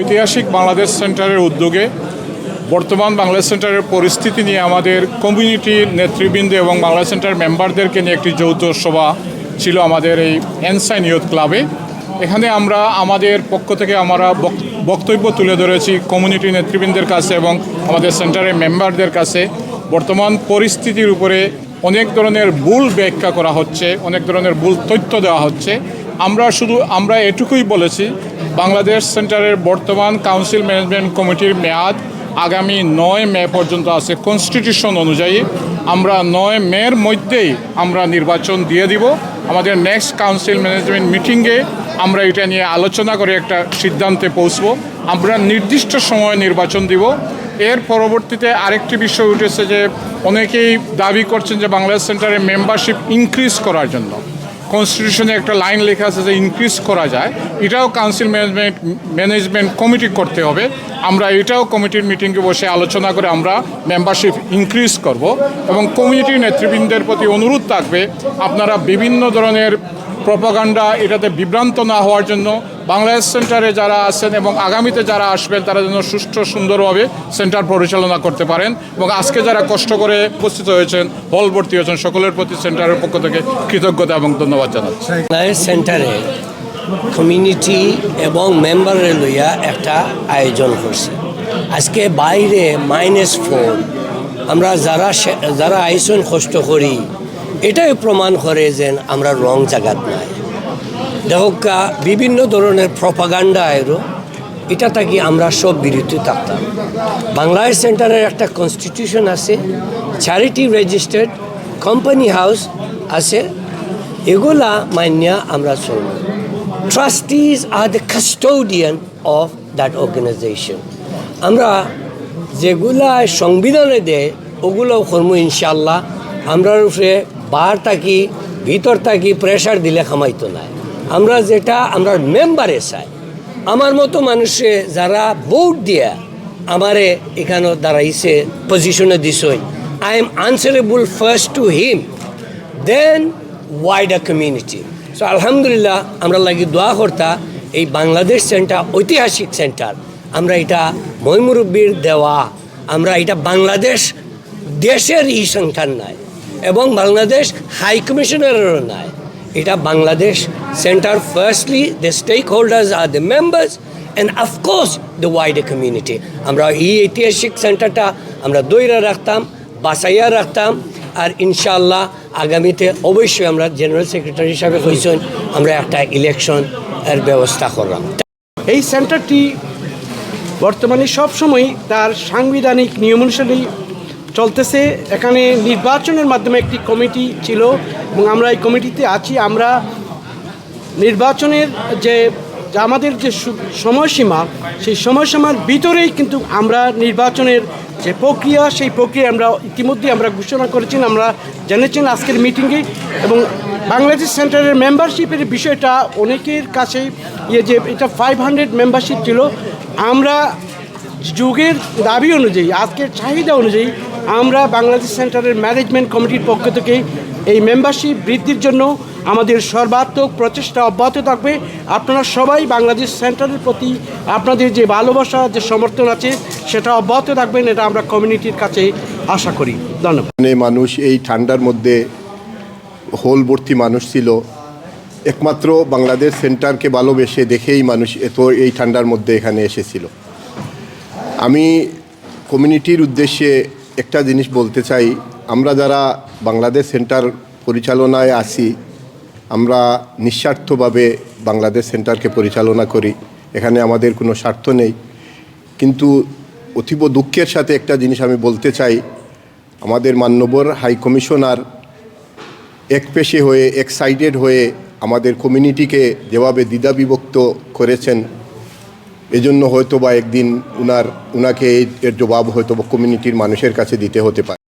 ঐতিহাসিক বাংলাদেশ সেন্টারের উদ্যোগে বর্তমান বাংলাদেশ সেন্টারের পরিস্থিতি নিয়ে আমাদের কমিউনিটি নেতৃবৃন্দ এবং বাংলাদেশ সেন্টার মেম্বারদেরকে নিয়ে একটি যৌথ সভা ছিল আমাদের এই এনসাইন ইয়ুথ ক্লাবে এখানে আমরা আমাদের পক্ষ থেকে আমরা বক- বক্তব্য তুলে ধরেছি কমিউনিটি নেতৃবৃন্দের কাছে এবং আমাদের সেন্টারের মেম্বারদের কাছে। বর্তমান পরিস্থিতির উপরে অনেক ধরনের ভুল ব্যাখ্যা করা হচ্ছে, অনেক ধরনের ভুল তথ্য দেওয়া হচ্ছে। আমরা শুধু, আমরা এটুকুই বলেছি, বাংলাদেশ সেন্টারের বর্তমান কাউন্সিল ম্যানেজমেন্ট কমিটির মেয়াদ আগামী নয় মে পর্যন্ত আছে। কনস্টিটিউশন অনুযায়ী আমরা নয় মের মধ্যেই আমরা নির্বাচন দিয়ে দিব। আমাদের নেক্সট কাউন্সিল ম্যানেজমেন্ট মিটিংয়ে আমরা এটা নিয়ে আলোচনা করে একটা সিদ্ধান্তে পৌঁছব। আমরা নির্দিষ্ট সময়ে নির্বাচন দিব। এর পরবর্তীতে আরেকটি বিষয় উঠেছে যে, অনেকেই দাবি করছেন যে, বাংলাদেশ সেন্টারের মেম্বারশিপ ইনক্রিজ করার জন্য। কনস্টিটিউশনে একটা লাইন লেখা আছে যে ইনক্রিজ করা যায়, এটাও কাউন্সিল ম্যানেজমেন্ট ম্যানেজমেন্ট কমিটি করতে হবে। আমরা এটাও কমিটির মিটিংয়ে বসে আলোচনা করে আমরা মেম্বারশিপ ইনক্রিজ করব এবং কমিউনিটি নেতৃবৃন্দের প্রতি অনুরোধ থাকবে, আপনারা বিভিন্ন ধরনের প্রপাগান্ডা এটাতে বিভ্রান্ত না হওয়ার জন্য বাংলাদেশ সেন্টারে যারা আছেন এবং আগামীতে যারা আসবেন, তারা যেন সুষ্ঠু সুন্দরভাবে সেন্টার পরিচালনা করতে পারেন এবং আজকে যারা কষ্ট করে উপস্থিত হয়েছেন হল ভর্তি হয়েছেন, সকলের প্রতি সেন্টারের পক্ষ থেকে কৃতজ্ঞতা এবং ধন্যবাদ জানাচ্ছি। সেন্টারে কমিউনিটি এবং মেম্বারের লইয়া একটা আয়োজন করছে। আজকে বাইরে মাইনাস ফোর আমরা যারা যারা আইসন কষ্ট করি, এটাই প্রমাণ করে যে আমরা রং জায়গাত নাই। দেখা বিভিন্ন ধরনের প্রপাগান্ডা আয়রো এটা থাকি আমরা সব বিরতি থাকতাম বাংলাদেশ সেন্টারের একটা কনস্টিটিউশন আছে চ্যারিটি রেজিস্টার্ড কোম্পানি হাউস আছে, এগুলা মান্যা আমরা চলব। Trustees are the custodian of that organization আমরা যেগুলা সংবিধানে দেয়, ওগুলোও করব ইনশাল্লাহ আমরা উপরে বার থাকি, ভিতর থাকি প্রেশার দিলে খামাইতো নাই আমরা যেটা আমরা মেম্বারে চাই। আমার মতো মানুষে যারা ভোট দিয়া আমারে এখানে দাঁড়াইছে পজিশনে দিছই I am answerable first to him then wider community so আলহামদুলিল্লাহ, আমরা লাগি দোয়া কর্তা, এই বাংলাদেশ সেন্টার ঐতিহাসিক সেন্টার আমরা এটা ময়মুরব্বীর দেওয়া, আমরা এটা বাংলাদেশ দেশের ই সংখ্যার নাই, এবং বাংলাদেশ হাই কমিশনারেরও নাই। এটা Bangladesh centre firstly the stakeholders R the members and of course the wider community আমরা এই ঐতিহাসিক সেন্টারটা আমরা দৈরা রাখতাম বাসাইয়া রাখতাম আর ইনশাআল্লাহ আগামীতে অবশ্যই আমরা জেনারেল সেক্রেটারি হিসাবে হয়েছেন আমরা একটা ইলেকশন এর ব্যবস্থা করলাম। এই সেন্টারটি বর্তমানে সবসময় তার সাংবিধানিক নিয়ম অনুসারে চলতেছে। এখানে নির্বাচনের মাধ্যমে একটি কমিটি ছিল এবং আমরা এই কমিটিতে আছি। আমরা নির্বাচনের যে আমাদের যে সময়সীমা, সেই সময়সীমার ভিতরেই কিন্তু আমরা নির্বাচনের যে প্রক্রিয়া, সেই প্রক্রিয়া আমরা ইতিমধ্যে আমরা ঘোষণা করেছি আমরা জেনেছেন আজকের মিটিংয়ে এবং বাংলাদেশ সেন্টারের মেম্বারশিপের বিষয়টা অনেকের কাছে ইয়ে যে এটা ফাইভ হান্ড্রেড মেম্বারশিপ ছিল। আমরা যুগের দাবি অনুযায়ী, আজকের চাহিদা অনুযায়ী আমরা বাংলাদেশ সেন্টারের ম্যানেজমেন্ট কমিটির পক্ষ থেকে এই মেম্বারশিপ বৃদ্ধির জন্য আমাদের সর্বাত্মক প্রচেষ্টা অব্যাহত থাকবে। আপনারা সবাই বাংলাদেশ সেন্টারের প্রতি আপনাদের যে ভালোবাসা, যে সমর্থন আছে, সেটা অব্যাহত থাকবেন, এটা আমরা কমিউনিটির কাছে আশা করি। ধন্যবাদ। মানুষ, এই ঠান্ডার মধ্যে হোল ভর্তি মানুষ ছিল। একমাত্র বাংলাদেশ সেন্টারকে ভালোবেসে দেখেই মানুষ এত এই ঠান্ডার মধ্যে এখানে এসেছিল। আমি কমিউনিটির উদ্দেশ্যে একটা জিনিস বলতে চাই, আমরা যারা বাংলাদেশ সেন্টার পরিচালনায় আছি, আমরা নিঃস্বার্থভাবে বাংলাদেশ সেন্টারকে পরিচালনা করি, এখানে আমাদের কোনো স্বার্থ নেই। কিন্তু অতীব দুঃখের সাথে একটা জিনিস আমি বলতে চাই, আমাদের মান্যবর হাই কমিশনার এক পেশে হয়ে এক্সাইটেড হয়ে আমাদের কমিউনিটিকে যেভাবে দ্বিধাবিভক্ত করেছেন এজন্য হয়তো বা একদিন উনার, উনাকে এর জবাব হয়তো কমিউনিটির মানুষের কাছে দিতে হতে পারে।